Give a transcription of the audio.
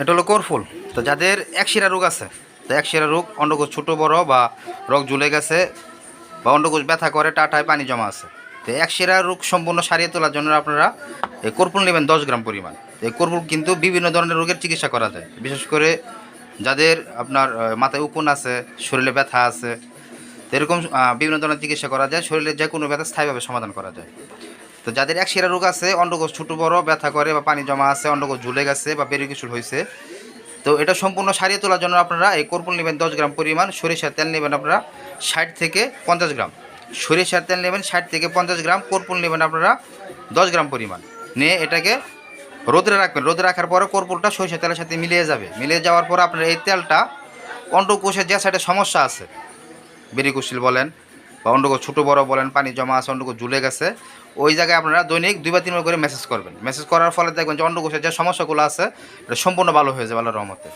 এটা হলো কোরফুল। তো যাদের একশিরা রোগ আছে, তো একশিরা রোগ অন্ডকোষ ছোটো, বড় বা রোগ ঝুলে গেছে বা অন্ডকোষ ব্যথা করে, টাটায় পানি জমা আছে। তো একশিরা রোগ সম্পূর্ণ সারিয়ে তোলার জন্য আপনারা এই কর্পুল নেবেন দশ গ্রাম পরিমাণ। এই কর্পুল কিন্তু বিভিন্ন ধরনের রোগের চিকিৎসা করা যায়। বিশেষ করে যাদের আপনার মাথায় উকুন আছে, শরীরে ব্যথা আছে এরকম বিভিন্ন ধরনের চিকিৎসা করা যায়। শরীরে যে কোনো ব্যথা স্থায়ীভাবে সমাধান করা যায়। তো যাদের এক সেরা রোগ আছে, অন্ডকোষ ছোটো বড়, ব্যথা করে বা পানি জমা আছে, অন্ডকোষ ঝুলে গেছে বা পেরিকিসুল হয়েছে। তো এটা সম্পূর্ণ সারিয়ে তোলার জন্য আপনারা এই কর্পুল নেবেন দশ গ্রাম পরিমাণ, সরিষার তেল নেবেন আপনারা ষাট থেকে পঞ্চাশ গ্রাম। সরিষার তেল নেবেন ষাট থেকে পঞ্চাশ গ্রাম, কর্পুল নেবেন আপনারা দশ গ্রাম পরিমাণ। নিয়ে এটাকে রোদে রাখবেন। রোদে রাখার পরে কর্পুলটা সরিষার তেলের সাথে মিলিয়ে যাবে। মিলিয়ে যাওয়ার পর আপনার এই তেলটা অন্ডকোষের যে সাইডে সমস্যা আছে, বেরিকুশিল বলেন বা অন্ডকোষ ছোটো বড় বলেন, পানি জমা আছে অন্যকো ঝুলে গেছে। ওই জায়গায় আপনারা দৈনিক দুইবার তিনবার করে মেসেজ করবেন। মেসেজ করার ফলে দেখবেন যে অন্ডকোষের যে সমস্যাগুলো আছে, এটা সম্পূর্ণ ভালো হয়ে যাবে আল্লাহ রহমতে।